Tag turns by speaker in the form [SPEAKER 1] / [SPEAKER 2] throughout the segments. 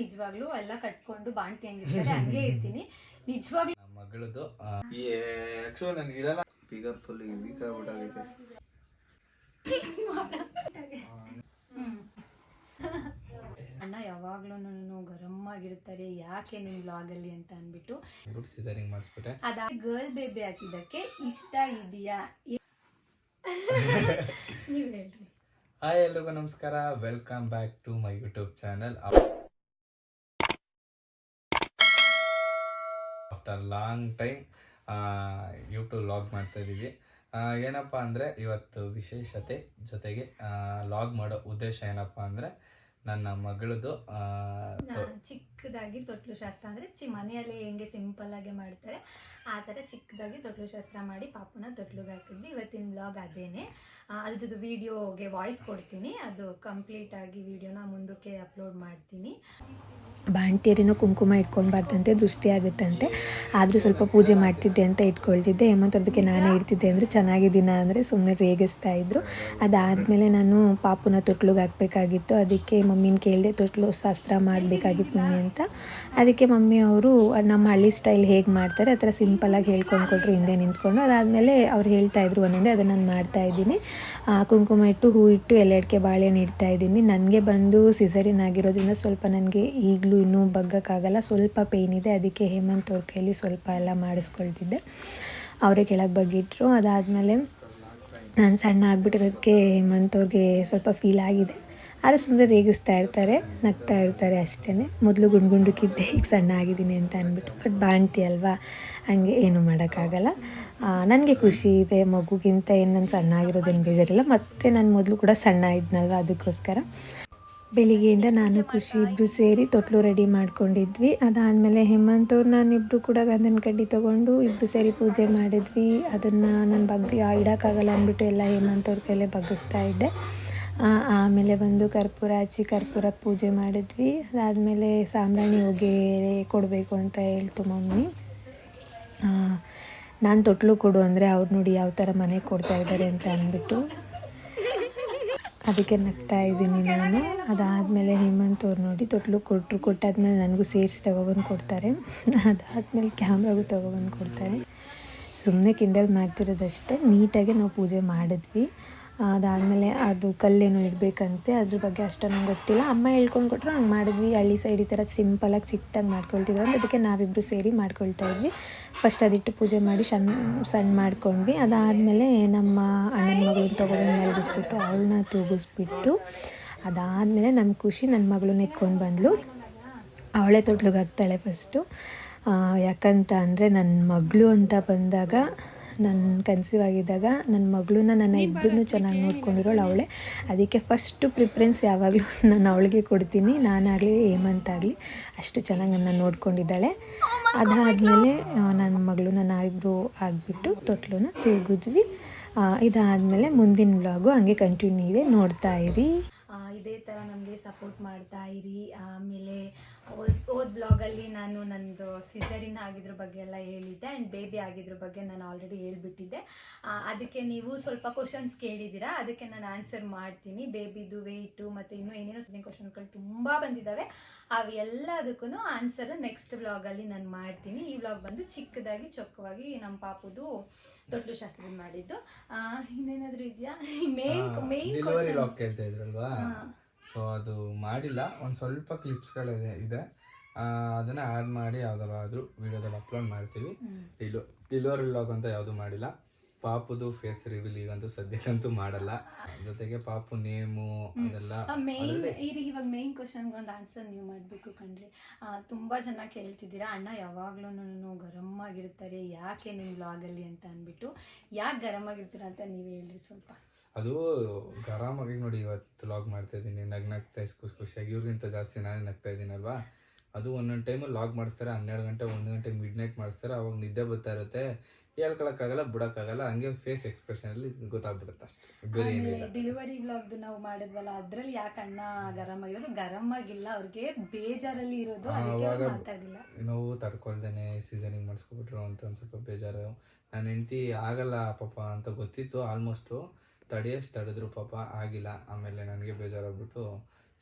[SPEAKER 1] ನಿಜವಾಗ್ಲೂ ಎಲ್ಲ ಕಟ್ಕೊಂಡು ಬಾಣ್ತಿ ಹಂಗಿರ್ತಾರೆ ಹಂಗೆ ಇರ್ತೀನಿ. ನಿಜವಾಗ್ಲೂ
[SPEAKER 2] ನಮ್ಮ ಮಗಳದು ಆಕ್ಚುಲ್ ಇಡಲ್ಲ. ಫಿಗರ್ ಫುಲ್ ವೀಕ್ ಆಗ್ಬಿಟ್ಟಾಗೈತೆ.
[SPEAKER 1] ಅಣ್ಣ ಯಾವಾಗ್ಲೂ ಗರಂ ಆಗಿರ್ತಾರೆ ಯಾಕೆ ನಿಮ್ ಬ್ಲಾಗ್ ಅಲ್ಲಿ ಅಂತ ಅನ್ಬಿಟ್ಟು
[SPEAKER 2] ಸಿಸರಿಂಗ್ ಮಾಡಿಸ್ಬಿಟ್ಟೆ.
[SPEAKER 1] ಅದ ಗರ್ಲ್ ಬೇಬಿ ಹಾಕಿದಕ್ಕೆ ಇಷ್ಟ ಇದೆಯಾ ನೀವ್ ಹೇಳ್ರಿ.
[SPEAKER 2] ಹಾಯ್ ಎಲ್ರಿಗೂ ನಮಸ್ಕಾರ. Welcome back to my YouTube channel after long time YouTube log ಮಾಡ್ತಾ ಇದ್ದೀವಿ. ಏನಪ್ಪ ಅಂದರೆ ಇವತ್ತು ವಿಶೇಷತೆ ಜೊತೆಗೆ ಲಾಗ್ ಮಾಡೋ ಉದ್ದೇಶ ಏನಪ್ಪ ಅಂದರೆ ನನ್ನ ಮಗಳದು
[SPEAKER 1] ನಾನ್ ಚಿಕ್ಕದಾಗಿ ತೊಟ್ಲು ಶಾಸ್ತ್ರ ಅಂದರೆ ಚಿ ಮನೆಯಲ್ಲಿ ಹೆಂಗೆ ಸಿಂಪಲ್ ಆಗಿ ಮಾಡ್ತಾರೆ, ಆ ಥರ ಚಿಕ್ಕದಾಗಿ ತೊಟ್ಲು ಶಾಸ್ತ್ರ ಮಾಡಿ ಪಾಪುನ ತೊಟ್ಲಿಗೆ ಹಾಕಿದ್ವಿ. ಇವತ್ತಿನ ಬ್ಲಾಗ್ ಅದೇನೆ. ಅದ್ರದ್ದು ವೀಡಿಯೋಗೆ ವಾಯ್ಸ್ ಕೊಡ್ತೀನಿ. ಅದು ಕಂಪ್ಲೀಟ್ ಆಗಿ ವಿಡಿಯೋನ ಮುಂದಕ್ಕೆ ಅಪ್ಲೋಡ್ ಮಾಡ್ತೀನಿ.
[SPEAKER 3] ಬಾಣ್ತಿಯರಿನೂ ಕುಂಕುಮ ಇಟ್ಕೊಳ್ಬಾರ್ದಂತೆ, ದೃಷ್ಟಿ ಆಗುತ್ತಂತೆ. ಆದರೂ ಸ್ವಲ್ಪ ಪೂಜೆ ಮಾಡ್ತಿದ್ದೆ ಅಂತ ಇಟ್ಕೊಳ್ತಿದ್ದೆ. ಹೇಮಂತ್ ಅದಕ್ಕೆ ನಾನೇ ಇಡ್ತಿದ್ದೆ ಅಂದರೆ ಚೆನ್ನಾಗಿದ್ದೀನ ಅಂದರೆ ಸುಮ್ಮನೆ ರೇಗಿಸ್ತಾ ಇದ್ರು. ಅದಾದಮೇಲೆ ನಾನು ಪಾಪುನ ತೊಟ್ಲಿಗೆ ಹಾಕಬೇಕಾಗಿತ್ತು. ಅದಕ್ಕೆ ಮಮ್ಮಿನ ಕೇಳಿದೆ, ತೊಟ್ಲು ಶಾಸ್ತ್ರ ಮಾಡಬೇಕಾಗಿತ್ತು ಮಮ್ಮಿ ಅಂತ. ಅದಕ್ಕೆ ಮಮ್ಮಿ ಅವರು, ನಮ್ಮ ಹಳ್ಳಿ ಸ್ಟೈಲ್ ಹೇಗೆ ಮಾಡ್ತಾರೆ ಆ ಥರ ಸಿಂಪಲಾಗಿ ಹೇಳ್ಕೊಂಡು ಕೊಟ್ಟರು ಹಿಂದೆ ನಿಂತ್ಕೊಂಡು. ಅದಾದಮೇಲೆ ಅವ್ರು ಹೇಳ್ತಾ ಇದ್ರು ಒಂದೊಂದೇ, ಅದನ್ನು ನಾನು ಮಾಡ್ತಾ ಇದ್ದೀನಿ. ಕುಂಕುಮ ಇಟ್ಟು, ಹೂ ಇಟ್ಟು ಎಲೆ ಅಡಿಕೆ ಬಾಳೆಹಣ್ಣು ಇಡ್ತಾ ಇದ್ದೀನಿ. ನನಗೆ ಬಂದು ಸಿಸರಿನ್ ಆಗಿರೋದ್ರಿಂದ ಸ್ವಲ್ಪ ನನಗೆ ಈಗಲೂ ಇನ್ನೂ ಬಗ್ಗಕ್ಕಾಗಲ್ಲ. ಸ್ವಲ್ಪ ಪೇಯ್ನ್ ಇದೆ, ಅದಕ್ಕೆ ಹೇಮಂತ್ ಅವ್ರ ಕೈಲಿ ಸ್ವಲ್ಪ ಎಲ್ಲ ಮಾಡಿಸ್ಕೊಳ್ತಿದ್ದೆ. ಅವರೇ ಕೆಳಗೆ ಬಗ್ಗಿಟ್ರು. ಅದಾದಮೇಲೆ ನಾನು ಸಣ್ಣ ಆಗಿಬಿಟ್ಟಿರೋದಕ್ಕೆ ಹೇಮಂತ್ ಅವ್ರಿಗೆ ಸ್ವಲ್ಪ ಫೀಲ್ ಆಗಿದೆ. ಆದರೆ ಸುಮ್ಮನೆ ರೇಗಿಸ್ತಾ ಇರ್ತಾರೆ, ನಗ್ತಾ ಇರ್ತಾರೆ ಅಷ್ಟೇ ಮೊದಲು ಗುಂಡು ಗುಂಡುಕಿದ್ದೆ ಈಗ ಸಣ್ಣ ಆಗಿದ್ದೀನಿ ಅಂತ ಅಂದ್ಬಿಟ್ಟು ಬಟ್ ಬಾಣ್ತಿ ಅಲ್ವಾ? ಹಂಗೆ ಏನು ಮಾಡೋಕ್ಕಾಗಲ್ಲ. ನನಗೆ ಖುಷಿ ಇದೆ, ಮಗುಗಿಂತ ಏನು ನಾನು ಸಣ್ಣ ಆಗಿರೋದೇನು ಬೇಜಾರಿಲ್ಲ. ಮತ್ತು ನಾನು ಮೊದಲು ಕೂಡ ಸಣ್ಣ ಇದ್ನಲ್ವ ಅದಕ್ಕೋಸ್ಕರ. ಬೆಳಿಗ್ಗೆಯಿಂದ ನಾನು ಖುಷಿ ಇಬ್ಬರು ಸೇರಿ ತೊಟ್ಲು ರೆಡಿ ಮಾಡ್ಕೊಂಡಿದ್ವಿ. ಅದಾದಮೇಲೆ ಹೇಮಂತ್ ಅವ್ರು ನಾನಿಬ್ಬರು ಕೂಡ ಗಂಧನ ಕಡ್ಡಿ ತೊಗೊಂಡು ಇಬ್ಬರು ಸೇರಿ ಪೂಜೆ ಮಾಡಿದ್ವಿ. ಅದನ್ನು ನಾನು ಬಗ್ಗೆ ಇಡೋಕ್ಕಾಗಲ್ಲ ಅಂದ್ಬಿಟ್ಟು ಎಲ್ಲ ಹೇಮಂತ್ ಅವ್ರ ಕೈಲೇ ಬಗ್ಗಿಸ್ತಾ ಇದ್ದೆ. ಆಮೇಲೆ ಬಂದು ಕರ್ಪೂರ ಹಚ್ಚಿ ಕರ್ಪೂರ ಪೂಜೆ ಮಾಡಿದ್ವಿ. ಅದಾದಮೇಲೆ ಸಾಂಬ್ರಾಣಿ ಹೊಗೆ ಕೊಡಬೇಕು ಅಂತ ಹೇಳ್ತು ಮಮ್ಮಿ. ನಾನು ತೊಟ್ಲು ಕೊಡು ಅಂದರೆ ಅವ್ರು ನೋಡಿ ಯಾವ ಥರ ಮನೆ ಕೊಡ್ತಾ ಇದ್ದಾರೆ ಅಂತ ಅಂದ್ಬಿಟ್ಟು ಅದಕ್ಕೆ ನಗ್ತಾ ಇದ್ದೀನಿ ನಾನು. ಅದಾದಮೇಲೆ ಹೇಮಂತ್ ಅವ್ರು ನೋಡಿ ತೊಟ್ಲು ಕೊಟ್ಟರು ಕೊಟ್ಟಾದ್ಮೇಲೆ ನನಗೂ ಸೇರಿಸಿ ತೊಗೊಬಂದು ಕೊಡ್ತಾರೆ. ಅದಾದಮೇಲೆ ಕ್ಯಾಮ್ರಾಗೂ ತೊಗೊಬಂದು ಕೊಡ್ತಾರೆ. ಸುಮ್ಮನೆ ಕಿಂಡಲ್ ಮಾಡ್ತಿರೋದಷ್ಟೇ, ನೀಟಾಗಿ ನಾವು ಪೂಜೆ ಮಾಡಿದ್ವಿ. ಅದಾದಮೇಲೆ ಅದು ಕಲ್ಲೇನೋ ಇಡಬೇಕಂತೆ, ಅದ್ರ ಬಗ್ಗೆ ಅಷ್ಟು ನಂಗೆ ಗೊತ್ತಿಲ್ಲ. ಅಮ್ಮ ಹೇಳ್ಕೊಂಡು ಕೊಟ್ಟರು ಹಂಗೆ ಮಾಡಿದ್ವಿ. ಹಳ್ಳಿ ಸೈಡ್ ಈ ಥರ ಸಿಂಪಲಾಗಿ ಚಿಕ್ಕದಾಗಿ ಮಾಡ್ಕೊಳ್ತಿದ್ರು. ಅಂತ ಅದಕ್ಕೆ ನಾವಿಬ್ಬರು ಸೇರಿ ಮಾಡ್ಕೊಳ್ತಾ ಇದ್ವಿ. ಫಸ್ಟ್ ಅದಿಟ್ಟು ಪೂಜೆ ಮಾಡಿ ಸಣ್ಣ ಸಣ್ಣ ಮಾಡ್ಕೊಂಡ್ವಿ. ಅದಾದಮೇಲೆ ನಮ್ಮ ಅಣ್ಣನ ಮಗಳನ್ನ ತೊಗೊಂಡು ಮಲಗಿಸ್ಬಿಟ್ಟು ಅವಳನ್ನ ತೂಗಿಸ್ಬಿಟ್ಟು, ಅದಾದಮೇಲೆ ನಮ್ಮ ಖುಷಿ ನನ್ನ ಮಗಳನ್ನ ಎತ್ಕೊಂಡು ಬಂದಳು ಅವಳೇ ತೊಟ್ಲಿಗೆ ಹಾಕ್ತಾಳೆ ಫಸ್ಟು ಯಾಕಂತ ಅಂದರೆ ನನ್ನ ಮಗಳು ಅಂತ ಬಂದಾಗ ನನ್ನ ಕನ್ಸೀವ್ ಆಗಿದ್ದಾಗ ನನ್ನ ಮಗಳನ್ನ ನನ್ನ ಇಬ್ಬರೂ ಚೆನ್ನಾಗಿ ನೋಡ್ಕೊಂಡಿರೋಳು ಅವಳೆ. ಅದಕ್ಕೆ ಫಸ್ಟು ಪ್ರಿಫರೆನ್ಸ್ ಯಾವಾಗಲೂ ನಾನು ಅವಳಿಗೆ ಕೊಡ್ತೀನಿ. ನಾನಾಗಲಿ ಹೇಮಂತಾಗಲಿ ಅಷ್ಟು ಚೆನ್ನಾಗಿ ನನ್ನ ನೋಡ್ಕೊಂಡಿದ್ದಾಳೆ. ಅದಾದಮೇಲೆ ನನ್ನ ಮಗಳು ನನ್ನ ಇಬ್ಬರು ಆಗಿಬಿಟ್ಟು ತೊಟ್ಲನ್ನ ತೂಗಿದ್ವಿ ಇದಾದಮೇಲೆ ಮುಂದಿನ ಬ್ಲಾಗು ಹಂಗೆ ಕಂಟಿನ್ಯೂ ಇದೆ. ನೋಡ್ತಾ ಇರಿ.
[SPEAKER 1] ಇದೇ ಥರ ನಮಗೆ ಸಪೋರ್ಟ್ ಮಾಡ್ತಾ ಇರಿ. ಆಮೇಲೆ ಓದ್ ಬ್ಲಾಗಲ್ಲಿ ನಾನು ನಂದು ಸಿಸರಿನ ಆಗಿದ್ರ ಬಗ್ಗೆ ಎಲ್ಲ ಹೇಳಿದ್ದೆ ಆ್ಯಂಡ್ ಬೇಬಿ ಆಗಿದ್ರ ಬಗ್ಗೆ ನಾನು ಆಲ್ರೆಡಿ ಹೇಳ್ಬಿಟ್ಟಿದ್ದೆ. ಅದಕ್ಕೆ ನೀವು ಸ್ವಲ್ಪ ಕ್ವಶನ್ಸ್ ಕೇಳಿದ್ದೀರಾ ಅದಕ್ಕೆ ನಾನು ಆನ್ಸರ್ ಮಾಡ್ತೀನಿ. ಬೇಬಿದು ವೆಯ್ಟು ಮತ್ತು ಇನ್ನೂ ಏನೇನೋ ಸಣ್ಣ ಕ್ವಶನ್ಗಳು ತುಂಬ ಬಂದಿದ್ದಾವೆ ಅವು ಎಲ್ಲದಕ್ಕೂ ಆನ್ಸರ್ ನೆಕ್ಸ್ಟ್ ಬ್ಲಾಗಲ್ಲಿ ನಾನು ಮಾಡ್ತೀನಿ. ಈ ವ್ಲಾಗ್ ಬಂದು ಚಿಕ್ಕದಾಗಿ ಚೊಕ್ಕವಾಗಿ ನಮ್ಮ ಪಾಪುದು ತೊಟ್ಲು ಶಾಸ್ತ್ರ ಮಾಡಿದ್ದು. ಇನ್ನೇನಾದ್ರೂ ಇದೆಯಾ? ಮೇನ್ ಮೇನ್
[SPEAKER 2] ವ್ಲಾಗ್ ಲಾಗ್ ಕೇಳ್ತಾ ಇದ್ರಲ್ವಾ? ಸೊ ಅದು ಮಾಡಿಲ್ಲ. ಒಂದು ಸ್ವಲ್ಪ ಕ್ಲಿಪ್ಸ್ಗಳಿದೆ ಇದೆ ಅದನ್ನ ಆ್ಯಡ್ ಮಾಡಿ ಯಾವ್ದಾದ್ರು ವಿಡಿಯೋದಲ್ಲಿ ಅಪ್ಲೋಡ್ ಮಾಡ್ತೀವಿ. ಡಿಲು ಡೆಲಿವರಿ ವ್ಲಾಗ್ ಅಂತ ಯಾವುದು ಮಾಡಿಲ್ಲ. ಪಾಪುದು ಫೇಸ್ ರಿವೀಲ್ ಈಗಂತೂ ಸದ್ಯಕ್ಕಂತೂ ಮಾಡಲ್ಲ. ಜೊತೆಗೆ ಪಾಪು ನೇಮು ಅದೆಲ್ಲ
[SPEAKER 1] ಮೇನ್ ಈಗ ಇವಾಗ ಮೇನ್ ಕ್ವಶನ್ಗೆ ಒಂದು ಆನ್ಸರ್ ನೀವು ಮಾಡಬೇಕು ಕಣ್ರಿ. ತುಂಬಾ ಜನ ಕೇಳ್ತಿದ್ದೀರಾ ಅಣ್ಣ ಯಾವಾಗ್ಲೂ ಗರಮ್ ಆಗಿರ್ತಾರೆ ಯಾಕೆ ನಿಮ್ ಬ್ಲಾಗ್ ಅಲ್ಲಿ ಅಂತ ಅಂದ್ಬಿಟ್ಟು ಯಾಕೆ ಗರಂ ಆಗಿರ್ತೀರ ಅಂತ ನೀವು ಹೇಳ್ರಿ ಸ್ವಲ್ಪ.
[SPEAKER 2] ಅದು ಗರಾಮಾಗಿ ನೋಡಿ ಇವತ್ತು ಲಾಗ್ ಮಾಡ್ತಾ ಇದ್ದೀನಿ ನಗ್ ನಗ್ತಾ ಖುಷಿ ಖುಷಿಯಾಗಿ ಇವ್ರಿಗಿಂತ ಜಾಸ್ತಿ ನಾನೇ ನಗ್ತಾ ಇದ್ದೀನಲ್ವಾ? ಅದು ಒಂದೊಂದು ಟೈಮು ಲಾಗ್ ಮಾಡಿಸ್ತಾರೆ ಹನ್ನೆರಡು ಗಂಟೆ ಒಂದು ಗಂಟೆ ಮಿಡ್ ನೈಟ್ ಮಾಡಿಸ್ತಾರೆ ಅವಾಗ ನಿದ್ದೆ ಬರ್ತಾ ಇರುತ್ತೆ. ಹೇಳ್ಕೊಳಕ್ಕಾಗಲ್ಲ ಬಿಡೋಕ್ಕಾಗಲ್ಲ ಹಂಗೆ ಫೇಸ್ ಎಕ್ಸ್ಪ್ರೆಷನಲ್ಲಿ ಗೊತ್ತಾಗ್ಬಿಡುತ್ತೆ ಅಷ್ಟೇ. ಬೇರೆ
[SPEAKER 1] ಆಮೇಲೆ
[SPEAKER 2] ಏನಿಲ್ಲ.
[SPEAKER 1] ಡೆಲಿವರಿ ಬ್ಲಾಗ್ದು ನಾವು ಮಾಡಿದ್ವಲ್ಲ ಅದ್ರಲ್ಲಿ ಯಾಕೆ ಅಣ್ಣ ಗರಂ ಆಗಿದ್ರು ಗರಂ ಆಗಿಲ್ಲ ಅವ್ರಿಗೆ ಬೇಜಾರಲ್ಲಿ ಇರೋದು ಅದಕ್ಕೆ ಅವ್ರು
[SPEAKER 2] ಆವಾಗ
[SPEAKER 1] ಮಾತಾಡಿಲ್ಲ.
[SPEAKER 2] ನೋವು ತಡ್ಕೊಳ್ದೇನೆ ಸೀಸನಿಂಗ್ ಮಾಡಿಸ್ಕೊಬಿಟ್ರು ಅಂತ ಒಂದು ಸ್ವಲ್ಪ ಬೇಜಾರು. ನನ್ನ ಹೆಂಡತಿ ಆಗಲ್ಲ ಪಾಪ ಅಂತ ಗೊತ್ತಿತ್ತು ಆಲ್ಮೋಸ್ಟು ತಡೆಯಷ್ಟು ತಡೆದ್ರು ಪಾಪ ಆಗಿಲ್ಲ. ಆಮೇಲೆ ನನಗೆ ಬೇಜಾರಾಗ್ಬಿಟ್ಟು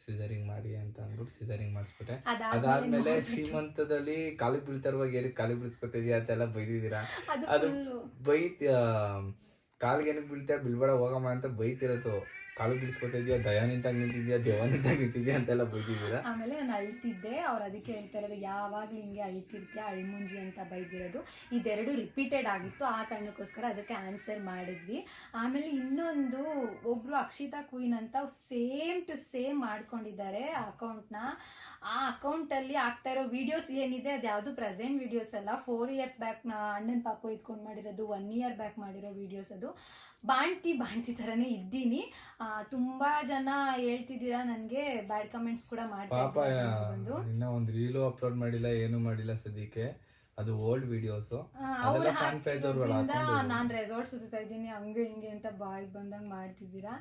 [SPEAKER 2] ಸಿಸರಿಂಗ್ ಮಾಡಿ ಅಂತ ಅಂದ್ಬಿಟ್ಟು ಸಿಸರಿಂಗ್ ಮಾಡಿಸ್ಬಿಟ್ಟೆ.
[SPEAKER 1] ಅದಾದ್ಮೇಲೆ
[SPEAKER 2] ಶ್ರೀಮಂತದಲ್ಲಿ ಕಾಲಿಗೆ ಬೀಳ್ತಾರವಾಗ ಏರಿ ಕಾಲಿಗೆ ಬೀಳ್ಸ್ಕೊತಿದ್ಯಾ ಅಂತೆಲ್ಲ ಬೈದಿದ್ದೀರಾ?
[SPEAKER 1] ಅದು
[SPEAKER 2] ಬೈತ್ ಕಾಲಿಗೆ ಏನಕ್ಕೆ ಬೀಳ್ತಾ ಬೀಳ್ಬೇಡ ಹೋಗಮ್ಮ ಅಂತ ಬೈತಿರೋದು. ಕಾಲಿಗೆ ಇದೆಯಾ ದಯಾ ನಿಂತಾಗ ನಿಂತಿದ್ಯಾ ದೇವ ನಿಂತಾಗ ನಿಂತಿದ್ಯಾ ಅಂತೆಲ್ಲ ಬೈದಿದ್ದೀರಾ?
[SPEAKER 1] ಆಮೇಲೆ ನಾನು ಅಳ್ತಿದ್ದೆ. ಅವ್ರು ಅದಕ್ಕೆ ಹೇಳ್ತಾ ಇರೋದು, ಯಾವಾಗಲೂ ಹಿಂಗೆ ಅಳ್ತಿರ್ತೀಯ, ಅಳಿಮುಂಜಿ ಅಂತ ಬೈದಿರೋದು. ಇದೆರಡು ರಿಪೀಟೆಡ್ ಆಗಿತ್ತು. ಆ ಕಾರಣಕ್ಕೋಸ್ಕರ ಅದಕ್ಕೆ ಆನ್ಸರ್ ಮಾಡಿದ್ವಿ. ಆಮೇಲೆ ಇನ್ನೊಂದು, ಒಬ್ರು ಅಕ್ಷಿತಾ ಕ್ವೀನ್ ಅಂತ ಸೇಮ್ ಟು ಸೇಮ್ ಮಾಡ್ಕೊಂಡಿದ್ದಾರೆ ಅಕೌಂಟ್ನ ಆ ಅಕೌಂಟಲ್ಲಿ ಆಗ್ತಾ ಇರೋ ವಿಡಿಯೋಸ್ ಏನಿದೆ, ಅದು ಯಾವುದು ಪ್ರೆಸೆಂಟ್ ವಿಡಿಯೋಸ್ ಅಲ್ಲ. ಫೋರ್ ಇಯರ್ಸ್ ಬ್ಯಾಕ್ ಅಣ್ಣನ ಪಾಪು ಇದ್ಕೊಂಡು ಮಾಡಿರೋದು ಒನ್ ಇಯರ್ ಬ್ಯಾಕ್ ಮಾಡಿರೋ ವಿಡಿಯೋಸ್ ಅದು. ಬಾಣ್ತಿ ಬಾಣ್ತಿ ತರನೇ ಇದ್ದೀನಿ. ಆ, ತುಂಬಾ ಜನ ಹೇಳ್ತಿದ್ದೀರಾ ನನಗೆ ಬ್ಯಾಡ್ ಕಮೆಂಟ್ಸ್ ಕೂಡ
[SPEAKER 2] ಪಾಪ
[SPEAKER 1] ಇದ್ದೀರಾ
[SPEAKER 2] ಇನ್ನ ಒಂದ್ ರೀಲು ಅಪ್ಲೋಡ್ ಮಾಡಿಲ್ಲ ಏನು ಮಾಡಿಲ್ಲ ಸದ್ಯಕ್ಕೆ. ಅದು ಓಲ್ಡ್ ವಿಡಿಯೋಸ್
[SPEAKER 1] ಅವ್ರು
[SPEAKER 2] ಫ್ಯಾನ್ ಪೇಜ್
[SPEAKER 1] ನಾನು ರೆಸಾರ್ಟ್ ಸುತ್ತಾ ಇದ್ದೀನಿ ಹಂಗೆ ಹಿಂಗೆ ಅಂತ ಬಾಯಿಗೆ ಬಂದಂಗೆ ಮಾಡ್ತಿದ್ದೀರಾ?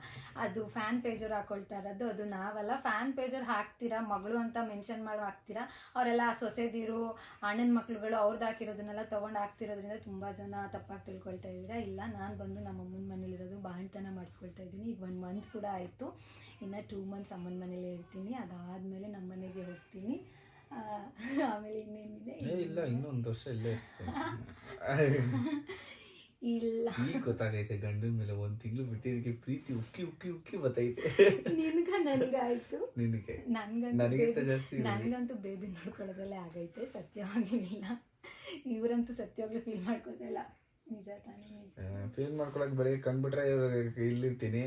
[SPEAKER 1] ಅದು ಫ್ಯಾನ್ ಪೇಜವ್ರು ಹಾಕೊಳ್ತಾ ಇರೋದು ಅದು ನಾವಲ್ಲ. ಫ್ಯಾನ್ ಪೇಜವ್ರು ಹಾಕ್ತೀರಾ? ಮಗಳು ಅಂತ ಮೆನ್ಷನ್ ಮಾಡಿ ಹಾಕ್ತೀರಾ? ಅವರೆಲ್ಲ ಸೊಸೆದಿರು ಅಣ್ಣನ ಮಕ್ಳುಗಳು ಅವ್ರದ್ದು ಹಾಕಿರೋದನ್ನೆಲ್ಲ ತೊಗೊಂಡು ಹಾಕ್ತಿರೋದ್ರಿಂದ ತುಂಬ ಜನ ತಪ್ಪಾಗಿ ತಿಳ್ಕೊಳ್ತಾ ಇದ್ದೀರಾ? ಇಲ್ಲ ನಾನು ಬಂದು ನಮ್ಮ ಅಮ್ಮನ ಮನೇಲಿರೋದು ಬಾಣ್ತನ ಮಾಡಿಸ್ಕೊಳ್ತಾ ಇದ್ದೀನಿ. ಈಗ ಒನ್ ಮಂತ್ ಕೂಡ ಆಯಿತು. ಇನ್ನು ಟೂ ಮಂತ್ಸ್ ಅಮ್ಮನ ಮನೇಲೇ ಇರ್ತೀನಿ. ಅದಾದಮೇಲೆ ನಮ್ಮ ಮನೆಗೆ ಹೋಗ್ತೀನಿ. ಆಮೇಲೆ ಇನ್ನೇನಿದೆ?
[SPEAKER 2] ಇಲ್ಲ ಇನ್ನೊಂದು ವರ್ಷ ಇಲ್ಲೇ
[SPEAKER 1] ಇಲ್ಲ.
[SPEAKER 2] ಈಗ ಗೊತ್ತಾಗೈತೆ ಗಂಡನ ಮೇಲೆ ಒಂದ್ ತಿಂಗಳು ಬಿಟ್ಟಿದ್ದಕ್ಕೆ ಪ್ರೀತಿ ಉಕ್ಕಿ ಉಕ್ಕಿ ಉಕ್ಕಿ ಬತ್ತೈತೆ.
[SPEAKER 1] ನಿನ್ಗ ನನ್ಗಾಯ್ತು.
[SPEAKER 2] ನಿನಗೆ?
[SPEAKER 1] ನನ್ಗಂತೂ
[SPEAKER 2] ನನಗಿಂತ
[SPEAKER 1] ಬೇಬಿ ನೋಡ್ಕೊಳ್ಳೋದಲ್ಲೇ ಆಗೈತೆ ಸತ್ಯವಾಗ್ಲೂ ಇಲ್ಲ ಇವರಂತೂ ಸತ್ಯವಾಗ್ಲೂ ಫೀಲ್ ನಿಜ
[SPEAKER 2] ಫೀಲ್ ಮಾಡ್ಕೊಳಕ್ ಬರೀ ಕಂಡ್ಬಿಟ್ರೆ ಇವ್ರಿಗೆ ಇಲ್ಲಿರ್ತೀನಿ.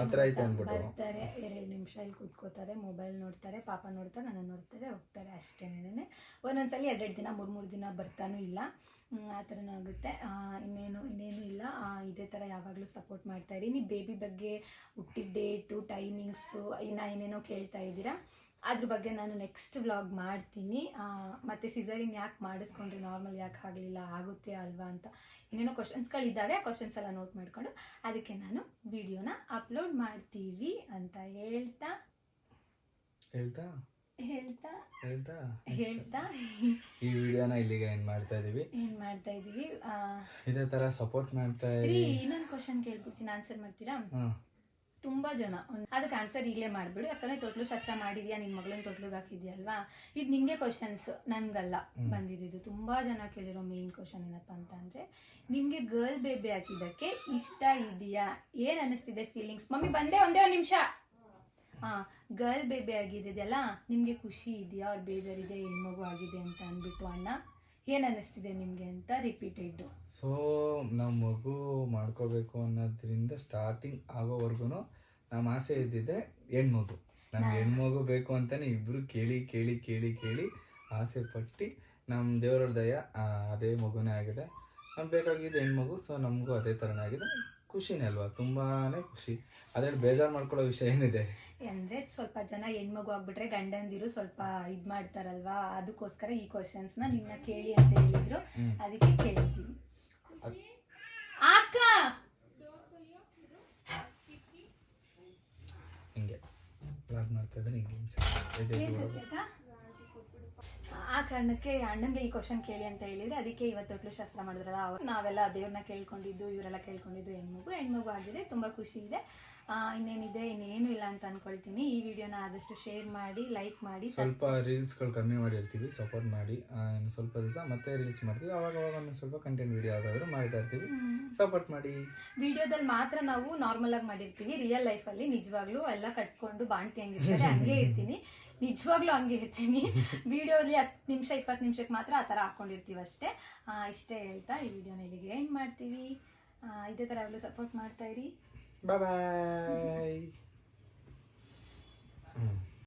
[SPEAKER 2] ಹತ್ರ ಐತೆ
[SPEAKER 1] ಅನ್ಬಿಟ್ಟು
[SPEAKER 2] ಅಂದ್ಬಿಟ್ಟು.
[SPEAKER 1] ಬರ್ತಾರೆ ಎರಡು ನಿಮಿಷ ಇಲ್ಲಿ ಕುತ್ಕೋತಾರೆ ಮೊಬೈಲ್ ನೋಡ್ತಾರೆ ಪಾಪ ನೋಡ್ತಾರೆ ನನ್ನ ನೋಡ್ತಾರೆ ಹೋಗ್ತಾರೆ ಅಷ್ಟೇನೆ ಒಂದೊಂದ್ಸಲಿ ಎರಡೆರಡು ದಿನ ಮೂರು ಮೂರು ದಿನ ಬರ್ತಾನೂ ಇಲ್ಲ. ಆ ಥರನೂ ಆಗುತ್ತೆ. ಇನ್ನೇನು ಇನ್ನೇನು ಇಲ್ಲ. ಇದೇ ಥರ ಯಾವಾಗಲೂ ಸಪೋರ್ಟ್ ಮಾಡ್ತಾ ಇರಿ. ಬೇಬಿ ಬಗ್ಗೆ ಹುಟ್ಟಿದ ಡೇಟು ಟೈಮಿಂಗ್ಸು ಇನ್ನ ಏನೇನೋ ಕೇಳ್ತಾ ಇದ್ದೀರಾ? ಅದ್ರ ಬಗ್ಗೆ ನಾನು ನೆಕ್ಸ್ಟ್ ವ್ಲಾಗ್ ಮಾಡ್ತೀನಿ. ಮತ್ತೆ ಸಿಸರಿಂಗ್ ಯಾಕೆ ಮಾಡಿಸ್ಕೊಂಡ್ರೆ? ನಾರ್ಮಲ್ ಯಾಕೆ ಆಗಲಿಲ್ಲ? ಆಗುತ್ತೆ ಅಲ್ವಾ ಅಂತ ಏನೇನೋ ಕ್ವಶನ್ಸ್ಗಳಿದ್ದಾವೆ ಆ ಕ್ವಶನ್ಸ್ ಎಲ್ಲ ನೋಟ್ ಮಾಡಿಕೊಂಡು ಅದಕ್ಕೆ ನಾನು ವಿಡಿಯೋನ ಅಪ್ಲೋಡ್ ಮಾಡ್ತೀವಿ ಅಂತ ಹೇಳ್ತಾ.
[SPEAKER 2] ಹೇಳ್ತಾ?
[SPEAKER 1] ಹೇಳ್ತಾ?
[SPEAKER 2] ಹೇಳ್ತಾ?
[SPEAKER 1] ಹೇಳ್ತಾ?
[SPEAKER 2] ಈ ವಿಡಿಯೋನ ಇಲ್ಲಿಗೆ ಏನ್ ಮಾಡ್ತಾ ಇದೀವಿ.
[SPEAKER 1] ಏನ್ ಮಾಡ್ತಾ ಇದೀವಿ.
[SPEAKER 2] ಇದೇ ತರ ಸಪೋರ್ಟ್ ಮಾಡ್ತಾ ಇದೀವಿ
[SPEAKER 1] ಇನ್ನೊಂದು ಕ್ವಶನ್ ಕೇಳ್ಬಿಡ್ತೀನಿ ಆನ್ಸರ್ ಮಾಡ್ತೀರಾ? ತುಂಬಾ ಜನ. ಅದಕ್ಕೆ ಆನ್ಸರ್ ಈಗಲೇ ಮಾಡ್ಬಿಡು. ಯಾಕಂದ್ರೆ ತೊಟ್ಲು ಶಾಸ್ತ್ರ ಮಾಡಿದ್ಯಾ? ನಿನ್ ಮಗಳನ್ನ ತೊಟ್ಲಿಗೆ ಹಾಕಿದ್ಯಲ್ವಾ? ಇದು ನಿಂಗೆ ಕ್ವಶನ್ಸ್
[SPEAKER 2] ನಂಗಲ್ಲ.
[SPEAKER 1] ಬಂದಿದ್ದು ತುಂಬಾ ಜನ ಕೇಳಿರೋ ಮೇನ್ ಕ್ವಶನ್ ಏನಪ್ಪಾ ಅಂತ ಅಂದ್ರೆ ನಿಮ್ಗೆ ಗರ್ಲ್ ಬೇಬಿ ಹಾಕಿದ್ದಕ್ಕೆ ಇಷ್ಟ ಇದೆಯಾ? ಏನ್ ಅನಿಸ್ತಿದೆ ಫೀಲಿಂಗ್ಸ್ ಮಮ್ಮಿ ಬಂದೆ ಒಂದೇ ಒಂದ್ ನಿಮಿಷ. ಹಾ ಗರ್ಲ್ ಬೇಬಿ ಆಗಿದೆಯಲ್ಲ ನಿಮ್ಗೆ ಖುಷಿ ಇದೆಯಾ? ಅವ್ರ ಬೇಜಾರಿದೆ ಹೆಣ್ಮಗು ಆಗಿದೆ ಅಂತ ಅಂದ್ಬಿಟ್ಟು ಅಣ್ಣ? ಏನ್ ಅನಿಸ್ತಿದೆ ನಿಮ್ಗೆ ಅಂತ ರಿಪೀಟೆಡ್
[SPEAKER 2] ಸೊ ನಾವು ಮಗು ಮಾಡ್ಕೋಬೇಕು ಅನ್ನೋದ್ರಿಂದ ಸ್ಟಾರ್ಟಿಂಗ್ ಆಗೋವರೆಗೂ ನಮ್ಮ ಆಸೆ ಇದ್ದಿದ್ದೆ ಹೆಣ್ಮಗು. ನಮ್ಗೆ ಹೆಣ್ಮಗು ಬೇಕು ಅಂತಾನೆ ಇಬ್ರು ಕೇಳಿ ಕೇಳಿ ಕೇಳಿ ಕೇಳಿ ಆಸೆ ಪಟ್ಟು ನಮ್ಮ ದೇವರ ದಯ ಅದೇ ಮಗುನೇ ಆಗಿದೆ. ನಮ್ಗೆ ಬೇಕಾಗಿದ್ದು ಹೆಣ್ಮಗು ಸೊ ನಮಗೂ ಅದೇ ಥರನೇ ಆಗಿದೆ. ಖುಷಿನೇ ಅಲ್ವಾ? ತುಂಬಾನೇ ಖುಷಿ. ಅದ್ರಲ್ಲಿ ಬೇಜಾರು ಮಾಡ್ಕೊಳ್ಳೋ ವಿಷಯ ಏನಿದೆ?
[SPEAKER 1] ಅಂದ್ರೆ ಸ್ವಲ್ಪ ಜನ ಹೆಣ್ಮಗು ಆಗ್ಬಿಟ್ರೆ ಗಂಡಂದಿರು ಸ್ವಲ್ಪ ಇದ್ ಮಾಡ್ತಾರಲ್ವಾ? ಅದಕ್ಕೋಸ್ಕರ ಈ ಕ್ವಶನ್ಸ್ನ ನಿನ್ನ ಕೇಳಿ ಅಂತ ಹೇಳಿದ್ರು. ಅದಕ್ಕೆ ಕೇಳಿದ್ದೀನಿ. ಅಕ್ಕ!
[SPEAKER 2] ಹಿಂಗೆ. ಮಾಡ್ತಾ ಇದ್ರೆ ಹಿಂಗೆ
[SPEAKER 1] ಆ ಕಾರಣಕ್ಕೆ ಅಣ್ಣನಿಗೆ ಈ ಕ್ವಶನ್ ಕೇಳಿ ಅಂತ ಹೇಳಿದ್ರೆ ಅದಕ್ಕೆ ಇವತ್ತು ತೊಟ್ಲು ಶಾಸ್ತ್ರ ಮಾಡಿದ್ರಲ್ಲ ಅವ್ರು ನಾವೆಲ್ಲ ದೇವ್ರನ್ನ ಕೇಳ್ಕೊಂಡಿದ್ದು ಇವರೆಲ್ಲ ಕೇಳ್ಕೊಂಡಿದ್ದು ಹೆಣ್ಮಗು. ಹೆಣ್ಮಗು ಆಗಿದೆ ತುಂಬಾ ಖುಷಿ ಇದೆ. ಆ, ಇನ್ನೇನಿದೆ ಇನ್ನೇನು ಇಲ್ಲ ಅಂತ ಅನ್ಕೊಳ್ತೀನಿ. ಈ ವಿಡಿಯೋನ ಆದಷ್ಟು ಶೇರ್ ಮಾಡಿ ಲೈಕ್ ಮಾಡಿ
[SPEAKER 2] ಸ್ವಲ್ಪ ರೀಲ್ಸ್ಗಳು ಕಮ್ಮಿ ಮಾಡಿರ್ತೀವಿ ಸಪೋರ್ಟ್ ಮಾಡಿ. ಇನ್ನು ಸ್ವಲ್ಪ ದಿವಸ ಮತ್ತೆ ರೀಲ್ಸ್ ಮಾಡ್ತೀವಿ. ಅವಾಗ ಅವಾಗ ಒಂದು ಸ್ವಲ್ಪ ಕಂಟೆಂಟ್ ವಿಡಿಯೋ ಯಾವ್ದಾದ್ರು ಮಾಡ್ತಾ ಇರ್ತೀವಿ. ಸಪೋರ್ಟ್ ಮಾಡಿ.
[SPEAKER 1] ವಿಡಿಯೋದಲ್ಲಿ ಮಾತ್ರ ನಾವು ನಾರ್ಮಲ್ ಆಗಿ ಮಾಡಿರ್ತೀವಿ. ರಿಯಲ್ ಲೈಫಲ್ಲಿ ನಿಜವಾಗ್ಲೂ ಎಲ್ಲ ಕಟ್ಕೊಂಡು ಬಾಣ್ತಿ ಹಂಗಿರ್ತಾರೆ. ಹಂಗೆ ಇರ್ತೀನಿ. ನಿಜವಾಗ್ಲೂ ಹಂಗೆ ಇರ್ತೀನಿ. ವಿಡಿಯೋಲಿ ನಿಮಿಷ ಇಪ್ಪತ್ತು ನಿಮಿಷಕ್ಕೆ ಮಾತ್ರ ಆ ಥರ ಹಾಕ್ಕೊಂಡಿರ್ತೀವಿ ಅಷ್ಟೇ. ಇಷ್ಟೇ ಹೇಳ್ತಾ ಈ ವಿಡಿಯೋನ ಇಲ್ಲಿಗೆ ಎಂಡ್ ಮಾಡ್ತೀವಿ. ಇದೇ ಥರ ಎಲ್ಲೂ ಸಪೋರ್ಟ್ ಮಾಡ್ತಾ ಇರಿ.
[SPEAKER 2] ಬಾಯ್